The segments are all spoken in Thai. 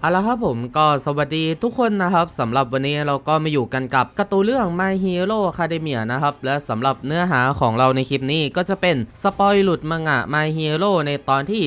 เอาละครับผมก็สวัสดีทุกคนนะครับสำหรับวันนี้เราก็มาอยู่กันกับการ์ตูนเรื่อง My Hero Academia นะครับ และสำหรับเนื้อหาของเราในคลิปนี้ก็จะเป็นสปอยหลุดมังงะ My Hero ในตอนที่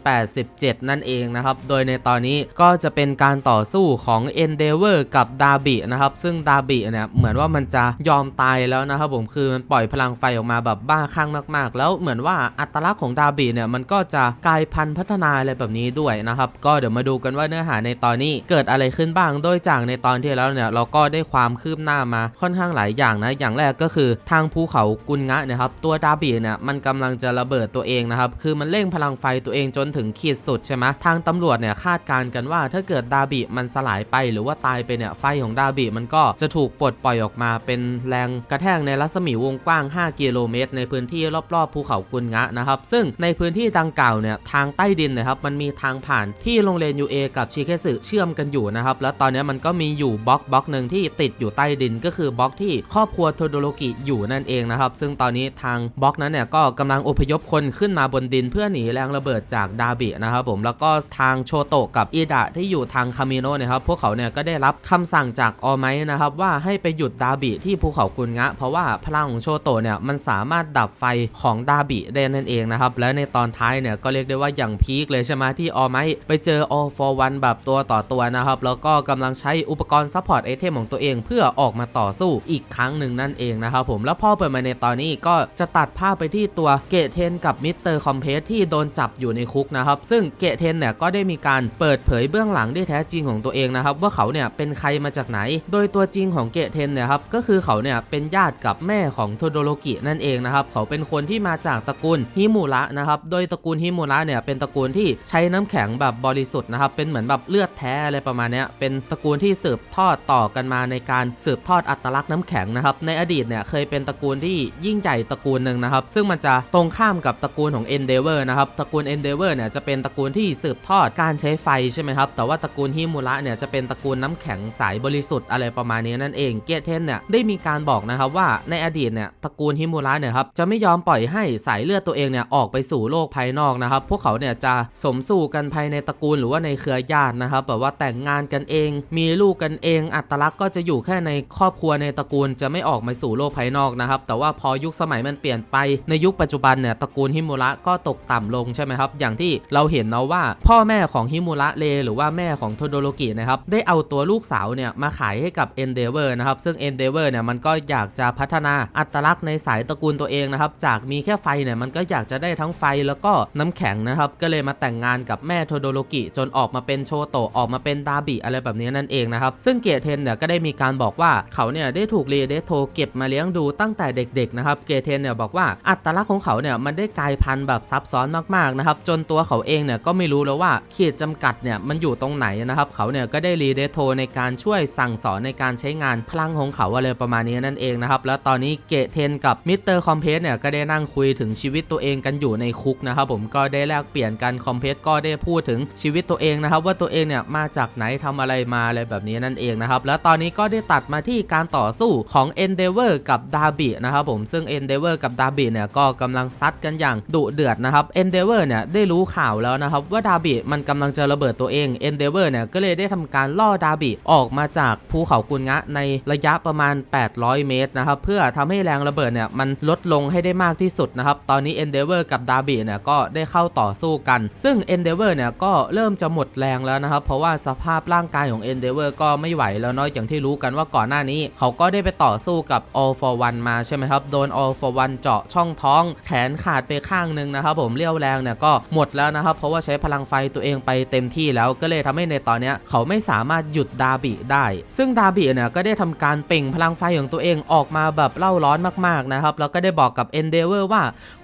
387 นั่นเองนะครับ โดยในตอนนี้ก็จะเป็นการต่อสู้ของ Endeavor กับดาบินะครับ ซึ่งดาบิเนี่ยเหมือนว่ามันจะยอมตายแล้วนะครับผมคือมันปล่อยพลังไฟออกมาแบบบ้าคลั่งมาก ๆ แล้วเหมือนว่าอัตลักษณ์ของดาบิเนี่ยมันก็จะกลายพันธุ์พัฒนาอะไรแบบนี้ด้วยนะครับก็เดี๋ยวมาดูกันว่าเนื้อหาในตอนนี้เกิดอะไรขึ้นบ้าง โดยจากในตอนที่แล้วเนี่ยเราก็ได้ความคืบหน้ามาค่อนข้างหลายอย่างนะ อย่างแรกก็คือทางภูเขากุนงะนะครับ ตัวดาบิเนี่ยมันกำลังจะระเบิดตัวเองนะครับ คือมันเร่งพลังไฟตัวเองจนถึงขีดสุดใช่ไหมทางตำรวจเนี่ยคาดการณ์กันว่าถ้าเกิดดาบิมันสลายไปหรือว่าตายไปเนี่ยไฟของดาบิมันก็จะถูกปลดปล่อยออกมาเป็นแรงกระแทกในรัศมีวงกว้าง 5 กิโลเมตร ในพื้นที่รอบๆภูเขากุนงะนะครับ ซึ่งในพื้นที่ดังกล่าวเนี่ยทางใต้ดินนะครับมันมีทางผ่านที่โรงเรียน UA กับชิเคสึเชื่อมกันอยู่นะครับ แล้วตอนนี้มันก็มีอยู่บล็อกบล็อกหนึ่งที่ติดอยู่ใต้ดินก็คือบล็อกที่ครอบครัวโทโดโรกิอยู่นั่นเองนะครับ ซึ่งตอนนี้ทางบล็อกนั้นเนี่ยก็กำลังอพยพคนขึ้นมาบนดินเพื่อหนีแรงระเบิดจากดาบินะครับผมแล้วก็ทางโชโตะกับอิดะที่อยู่ทางคามิโนะนะครับพวกเขาเนี่ยก็ได้รับคำสั่งจากออไมนะครับว่าให้ไปหยุดดาบิที่ภูเขากุนงะ เพราะว่าพลังของโชโตะเนี่ยมันสามารถดับไฟของดาบิได้นั่นเองนะครับและในตอนท้ายเนี่ยก็เรียกได้ว่าอย่างพีคเลยใช่ไหมที่ออไมไปเจอ All for One แบบตัวต่อตัวนะครับ แล้วก็กำลังใช้อุปกรณ์ซัพพอร์ตไอเทมของตัวเอง เพื่อออกมาต่อสู้อีกครั้งหนึ่งนั่นเองนะครับผมแล้วพอเปิดมาในตอนนี้ก็จะตัดภาพไปที่ตัวเกตเทนกับมิสเตอร์คอมเพสที่โดนจับอยู่ในคุกนะครับ ซึ่งเกตเทนเนี่ยก็ได้มีการเปิดเผยเบื้องหลังที่แท้จริงของตัวเองนะครับ ว่าเขาเนี่ยเป็นใครมาจากไหน โดยตัวจริงของเกตเทนเนี่ยครับก็คือเขาเนี่ยเป็นญาติกับแม่ของโทโดโรกินั่นเองนะครับเขาเป็นคนที่มาจากตระกูลฮิมูระนะครับโดยตระกูลฮิมูระเนี่ยเป็นตระกูลที่ใช้น้ำแข็งแบบบริสุทธิ์นะครับเป็นเหมือนแบบเลือดแท้อะไรประมาณนี้เป็นตระกูลที่สืบทอดต่อกันมาในการสืบทอดอัตลักษณ์น้ำแข็งนะครับในอดีตเนี่ยเคยเป็นตระกูลที่ยิ่งใหญ่ตระกูลหนึ่งนะครับซึ่งมันจะตรงข้ามกับตระกูลของ Endeavor นะครับตระกูล Endeavor เนี่ยจะเป็นตระกูลที่สืบทอดการใช้ไฟใช่ไหมครับแต่ว่าตระกูลฮิมูระเนี่ยจะเป็นตระกูลน้ำแข็งสายบริสุทธิ์อะไรประมาณนี้นั่นเองเกตเทนเนี่ยได้มีการบอกนะครับว่าในอดีตเนี่ยตระกูลฮิมูระเนี่ยครับจะไม่ยอมปล่อยให้สายเลือดตัวเองเนี่ยออกไปสู่โลกภายนอกนะครับพวกเขาเนี่ยจะสมสู่กันภายในตระกูลหรือว่าในเครือญาตินะครับแบบว่าแต่งงานกันเอง มีลูกกันเอง อัตลักษณ์ก็จะอยู่แค่ในครอบครัวในตระกูลจะไม่ออกมาสู่โลกภายนอกนะครับ แต่ว่าพอยุคสมัยมันเปลี่ยนไปในยุคปัจจุบันเนี่ยตระกูลฮิมูระก็ตกต่ำลงใช่ไหมครับ อย่างที่เราเห็นเนาะว่า พ่อแม่ของฮิมูระเลหรือว่าแม่ของโทโดโรกินะครับได้เอาตัวลูกสาวเนี่ยมาขายให้กับ Endeavor นะครับซึ่ง Endeavor เนี่ยมันก็อยากจะพัฒนาอัตลักษณ์ในสายตระกูลตัวเองนะครับจากมีแค่ไฟเนี่ยมันก็อยากจะได้ทั้งไฟแล้วก็น้ำแข็งนะครับก็เลยมาแต่งงานกับแม่โทโดโรกิจนออกมาเป็นโชโตะออกมาเป็นดาบิอะไรแบบนี้นั่นเองนะครับ ซึ่งเกียรเทนเนี่ยก็ได้มีการบอกว่าเขาเนี่ยได้ถูกเรเดโทเก็บมาเลี้ยงดูตั้งแต่เด็กๆนะครับเกียรเทนเนี่ยบอกว่าอัตลักษณ์ของเขาเนี่ยมันได้กลายพันธุ์แบบซับซ้อนมากๆนะครับจนตัวเขาเองเนี่ยก็ไม่รู้แล้วว่าขีดจำกัดเนี่ยมันอยู่ตรงไหนนะครับเขาเนี่ยก็ได้รีเดโทในการช่วยสั่งสอนในการใช้งานพลังของเขาอะไรประมาณนี้นั่นเองนะครับแล้วตอนนี้เกเทนกับมิสเตอร์คอมเพสเนี่ยก็ได้นั่งคุยถึงชีวิตตัวเองกันอยู่ในคุกนะครับผมก็ได้แลกเปลี่ยนกันคอมเพสก็ได้พูดถึงชีวิตตัวเองนะครับว่าตัวเองเนี่ยมาจากไหนทำอะไรมาอะไรแบบนี้นั่นเองนะครับแล้วตอนนี้ก็ได้ตัดมาที่การต่อสู้ของ Endeavor กับดาบินะครับผมซึ่ง Endeavor กับดาบิเนี่ยก็กำลังซัดกันอย่างดุเดือดนะครับ Endeavor เนี่ยได้รู้ข่าวแล้วนะครับว่าดาบิมันกำลังจะระเบิดตัวเอง Endeavor เนี่ยก็เลยได้ทำการล่อดาบิออกมาจากภูเขากุนงะในระยะประมาณ 800 เมตรนะครับเพื่อทำให้แรงระเบิดเนี่ยมันลดลงให้ได้มากที่สุดนะครับตอนนี้ Endeavor กับดาบิเนี่ยก็ได้เข้าต่อสู้กัน ซึ่ง Endeavor เนี่ยก็เริ่มจะหมดแรงแล้วนะครับ เพราะว่าสภาพร่างกายของ Endeavor ก็ไม่ไหวแล้วเนาะอย่างที่รู้กันว่าก่อนหน้านี้ เขาก็ได้ไปต่อสู้กับ All for One มาใช่ไหมครับ โดน All for One เจาะช่องท้อง แขนขาดไปข้างหนึ่งนะครับผมเลี้ยวแรงเนี่ยก็หมดแล้วนะครับ เพราะว่าใช้พลังไฟตัวเองไปเต็มที่แล้วก็เลยทำให้ในตอนนี้เขาไม่สามารถหยุดดาบิได้ ซึ่งดาบิเนี่ยก็ได้ทำการเปล่งพลังไฟของตัวเองออกมาแบบเล่าร้อนมากๆนะครับแล้วก็ได้บอกกับ Endeavor ว่า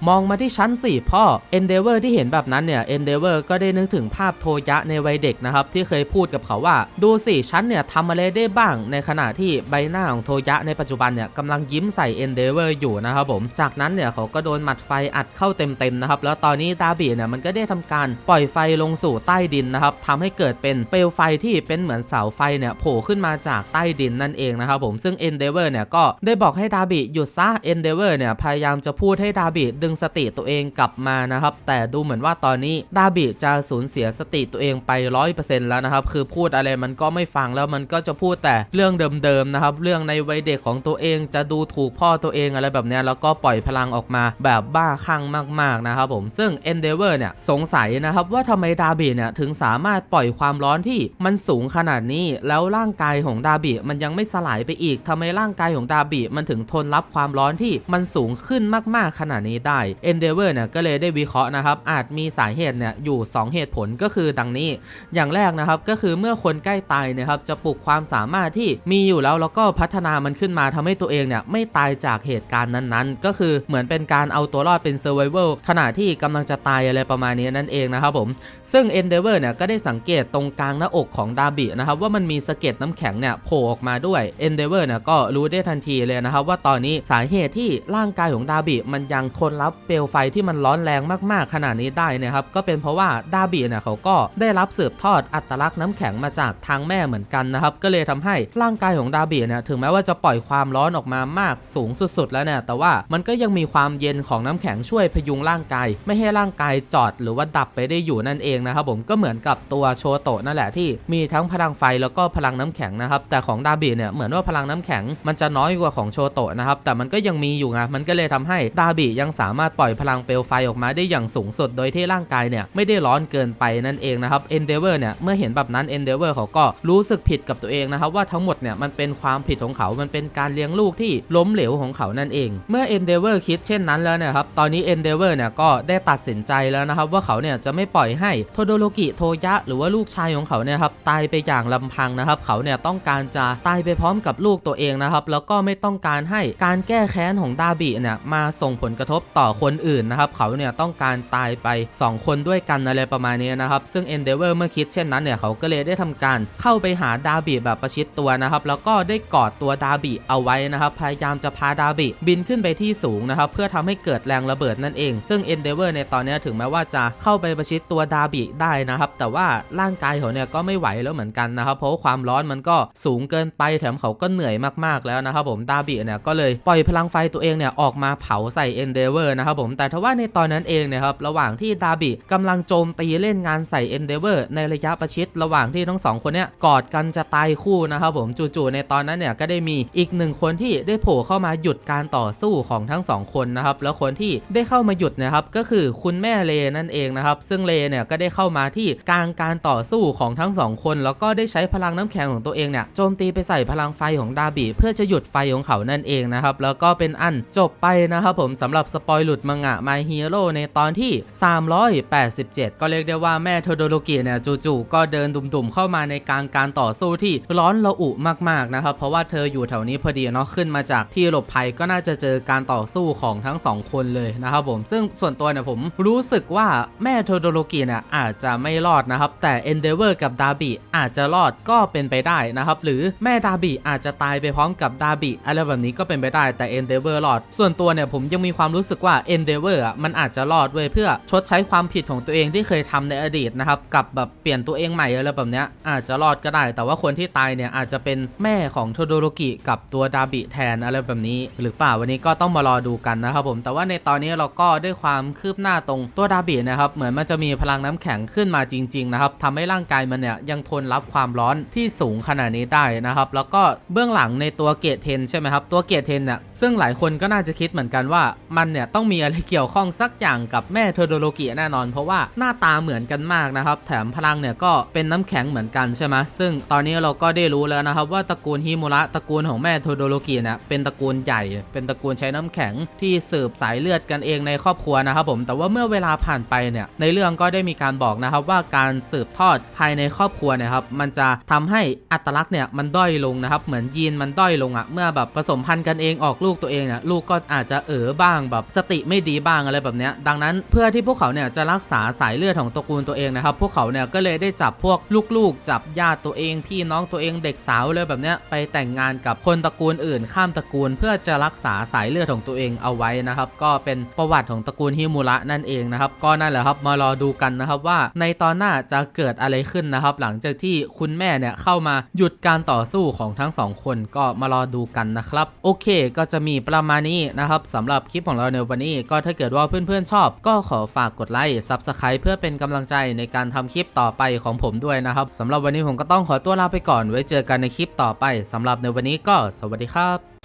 มองมาที่ชั้นสิพ่อ Endeavor ที่เห็นแบบนั้นเนี่ย Endeavor ก็ได้นึกถึงภาพโทยะในวัยเด็กนะครับที่เคยพูดกับเขาว่า ดูสิฉันเนี่ยทำอะไรได้บ้าง ในขณะที่ใบหน้าของโทยะในปัจจุบันเนี่ยกำลังยิ้มใส่ Endeavor อยู่นะครับผม จากนั้นเนี่ยเขาก็โดนหมัดไฟอัดเข้าเต็มๆนะครับแล้วตอนนี้ดาบิเนี่ยมันก็ได้ทำการปล่อยไฟลงสู่ใต้ดินนะครับทำให้เกิดเป็นเปลวไฟที่เป็นเหมือนเสาไฟเนี่ยโผล่ขึ้นมาจากใต้ดินนั่นเองนะครับผมซึ่ง Endeavor เนี่ยก็ได้บอกให้ดาบิหยุดซะ Endeavor เนี่ยพยายามจะพูดให้ดาบิดึงสติตัวเองกลับมานะครับแต่ดูเหมือนว่าตอนนี้ดาบิจะสูญเสียสติตัวเองไปไปร้อยเปอร์เซ็นต์แล้วนะครับ คือพูดอะไรมันก็ไม่ฟังแล้วมันก็จะพูดแต่เรื่องเดิมๆนะครับ เรื่องในวัยเด็กของตัวเองจะดูถูกพ่อตัวเองอะไรแบบนี้แล้วก็ปล่อยพลังออกมาแบบบ้าคลั่งมากๆนะครับผมซึ่ง Endeavor เนี่ยสงสัยนะครับว่าทำไมดาบิเนี่ยถึงสามารถปล่อยความร้อนที่มันสูงขนาดนี้ แล้วร่างกายของดาบิมันยังไม่สลายไปอีกทำไมร่างกายของดาบิมันถึงทนรับความร้อนที่มันสูงขึ้นมากๆขนาดนี้ได้ Endeavor เนี่ยก็เลยได้วิเคราะห์นะครับอาจมีสาเหตุเนี่ยอยู่ 2 เหตุผลก็คือดังนี้อย่างแรกนะครับก็คือเมื่อคนใกล้ตายเนะครับจะปลุกความสามารถที่มีอยู่แล้วแล้วก็พัฒนามันขึ้นมาทำให้ตัวเองเนี่ยไม่ตายจากเหตุการณ์นั้นๆ ก็คือเหมือนเป็นการเอาตัวรอดเป็น survival ขณะที่กำลังจะตายอะไรประมาณนี้นั่นเองนะครับผมซึ่ง Endeavor เนี่ยก็ได้สังเกตตรงกลางหน้าอกของดาบินะครับว่ามันมีสะเก็ดน้ำแข็งเนี่ยโผล่ออกมาด้วย Endeavor เนี่ยก็รู้ได้ทันทีเลยนะครับว่าตอนนี้สาเหตุที่ร่างกายของดาบิมันยังทนรับเปลวไฟที่มันร้อนแรงมากๆขนาดนี้ได้นะครับก็เป็นเพราะว่าดาบิเนี่ยเขาก็ได้รับสืบทอดอัตลักษณ์น้ำแข็งมาจากทางแม่เหมือนกันนะครับ ก็เลยทำให้ร่างกายของดาบิเนี่ยถึงแม้ว่าจะปล่อยความร้อนออกมามากสูงสุดๆ แล้วเนี่ยแต่ว่ามันก็ยังมีความเย็นของน้ำแข็งช่วยพยุงร่างกาย ไม่ให้ร่างกายจอดหรือว่าดับไปได้อยู่นั่นเองนะครับผมก็เหมือนกับตัวโชโตะนั่นแหละที่มีทั้งพลังไฟแล้วก็พลังน้ำแข็งนะครับแต่ของดาบิเนี่ยเหมือนว่าพลังน้ำแข็งมันจะน้อยกว่าของโชโตะนะครับแต่มันก็ยังมีอยู่ไงมันก็เลยทำให้ดาบิยังสามารถปล่อยพลังเปลวไฟออกมาได้อย่างสูงสุด โดยที่ร่างกายเนี่ยไม่ได้ร้อนเกินไปนั่นเองนะครับเอนเดเวอร์เนี่ยเมื่อเห็นแบบนั้นเอนเดเวอร์เขาก็รู้สึกผิดกับตัวเองนะครับว่าทั้งหมดเนี่ยมันเป็นความผิดของเขา มันเป็นการเลี้ยงลูกที่ล้มเหลวของเขานั่นเอง เมื่อเอนเดเวอร์คิดเช่นนั้นแล้วเนี่ยครับตอนนี้เอนเดเวอร์เนี่ยก็ได้ตัดสินใจแล้วนะครับว่าเขาเนี่ยจะไม่ปล่อยให้โทโดโรกิโทยะ หรือว่าลูกชายของเขาเนี่ยครับตายไปอย่างลำพังนะครับเขาเนี่ยต้องการจะตายไปพร้อมกับลูกตัวเองนะครับแล้วก็ไม่ต้องการให้การแก้แค้นของดาบิเนี่ยมาส่งผลกระทบต่อคนอื่นนะครับเขาเนี่ยต้องการตายไป 2 คนด้วยกันอะไรประมาณนี้นะครับซึ่ง Endeavor เเมื่อคิดเช่นนั้นเนี่ยเขาก็เลยได้ทำการเข้าไปหาดาบิแบบประชิดตัวนะครับแล้วก็ได้กอดตัวดาบิเอาไว้นะครับพยายามจะพาดาบิบินขึ้นไปที่สูงนะครับเพื่อทำให้เกิดแรงระเบิดนั่นเอง ซึ่ง Endeavor ในตอนนี้ถึงแม้ว่าจะเข้าไปประชิดตัวดาบิได้นะครับแต่ว่าร่างกายเขาเนี่ยก็ไม่ไหวแล้วเหมือนกันนะครับเพราะว่าความร้อนมันก็สูงเกินไปแถมเขาก็เหนื่อยมากๆแล้วนะครับผมดาบิเนี่ยก็เลยปล่อยพลังไฟตัวเองเนี่ยออกมาเผาใส่ Endeavor นะครับผมแต่ทว่าในตอนนั้นเองเนี่ยครับระหว่างที่ดาบิกำลังโจมตีเล่นงานใส่เอนเดในระยะประชิดระหว่างที่ทั้งสองคนเนี่ยกอดกันจะตายคู่นะครับผมจู่ๆในตอนนั้นเนี่ยก็ได้มีอีกหนึ่งคนที่ได้โผล่เข้ามาหยุดการต่อสู้ของทั้งสองคนนะครับแล้วคนที่ได้เข้ามาหยุดนะครับก็คือคุณแม่เลนั่นเองนะครับซึ่งเลเนี่ยก็ได้เข้ามาที่กลางการต่อสู้ของทั้งสองคน แล้วก็ได้ใช้พลังน้ำแข็งของตัวเองเนี่ยโจมตีไปใส่พลังไฟของดาบิเพื่อจะหยุดไฟของเขานั่นเองนะครับแล้วก็เป็นอันจบไปนะครับผมสำหรับสปอยหลุดมังงะ My Hero ในตอนที่ 387 ก็เรียกได้ว่าแม่โทโดโรกิเนี่ยจู่ๆก็เดินดุ่มๆเข้ามาในกลางการต่อสู้ที่ร้อนระอุมากๆนะครับ เพราะว่าเธออยู่แถวนี้พอดีเนาะขึ้นมาจากที่หลบภัยก็น่าจะเจอการต่อสู้ของทั้งสองคนเลยนะครับผมซึ่งส่วนตัวเนี่ยผมรู้สึกว่าแม่โทโดโรกิเนี่ยอาจจะไม่รอดนะครับแต่ Endeavor กับดาบิอาจจะรอดก็เป็นไปได้นะครับหรือแม่ดาบิอาจจะตายไปพร้อมกับดาบิอะไรแบบนี้ก็เป็นไปได้แต่ Endeavor รอด ส่วนตัวเนี่ยผมยังมีความรู้สึกว่า Endeavor อะมันอาจจะรอดเว้ยเพื่อชดใช้ความผิดของตัวเองที่เคยทำในอดีตนะครับกับแบบเปลี่ยนตัวเองใหม่อะไรแบบเนี้ยอาจจะรอดก็ได้ แต่ว่าคนที่ตายเนี่ยอาจจะเป็นแม่ของโทโดโรกิกับตัวดาบิแทนอะไรแบบนี้ หรือเปล่าวันนี้ก็ต้องมารอดูกันนะครับผม แต่ว่าในตอนนี้เราก็ด้วยความคืบหน้าตรงตัวดาบินะครับเหมือนมันจะมีพลังน้ำแข็งขึ้นมาจริงๆนะครับทำให้ร่างกายมันเนี่ยยังทนรับความร้อนที่สูงขนาดนี้ได้นะครับแล้วก็เบื้องหลังในตัวเกตเทนใช่ไหมครับตัวเกตเทนเนี่ยซึ่งหลายคนก็น่าจะคิดเหมือนกันว่ามันเนี่ยต้องมีอะไรเกี่ยวข้องสักอย่างกับแม่โทโดโรกิแน่นอน เพราะว่าหน้าตาเหมือนกันมากนะครับแถมพลังเนี่ยก็เป็นน้ำแข็งเหมือนกันใช่ไหมซึ่งตอนนี้เราก็ได้รู้แล้วนะครับว่าตระกูลฮิมุระตระกูลของแม่โทโดโรกิเนี่ยเป็นตระกูลใหญ่ เป็นตระกูลใช้น้ำแข็งที่สืบสายเลือดกันเองในครอบครัวนะครับผมแต่ว่าเมื่อเวลาผ่านไปเนี่ยในเรื่องก็ได้มีการบอกนะครับว่าการสืบทอดภายในครอบครัวนี่ยครับมันจะทำให้อัตลักษณ์เนี่ยมันด้อยลงนะครับเหมือนยีนมันด้อยลงอะ่ะเมื่อแบบผสมพันธุ์กันเองออกลูกตัวเองเนี่ยลูกก็อาจจะเอ๋อบ้างแบบสติไม่ดีบ้างอะไรแบบเนี้ยดังนั้นเพื่อที่พวกเขาเนี่ยจะรักษาสายเลือดของตระกูลตัวเองนะครับพวกเขาเนี่ยก็เลยได้จับพวกลูกๆ จับญาติตัวเอง พี่น้องตัวเองเด็กสาวเลยแบบเนี้ยไปแต่งงานกับคนตระกูลอื่น ข้ามตระกูล เพื่อจะรักษาสายเลือดของตัวเองเอาไว้นะครับ ก็เป็นประวัติของตระกูลฮิมุระนั่นเองนะครับก็นั่นแหละครับมารอดูกันนะครับว่าในตอนหน้าจะเกิดอะไรขึ้นนะครับ หลังจากที่คุณแม่เนี่ยเข้ามาหยุดการต่อสู้ของทั้งสองคนก็มารอดูกันนะครับ โอเคก็จะมีประมาณนี้นะครับสำหรับคลิปของเราในวันนี้ ก็ถ้าเกิดว่าเพื่อนๆชอบ ก็ขอฝากกดไลค์ Subscribe เพื่อเป็นกำลังใจในการทำคลิปลิปต่อไปของผมด้วยนะครับสำหรับวันนี้ผมก็ต้องขอตัวลาไปก่อนไว้เจอกันในคลิปต่อไปสำหรับในวันนี้ก็สวัสดีครับ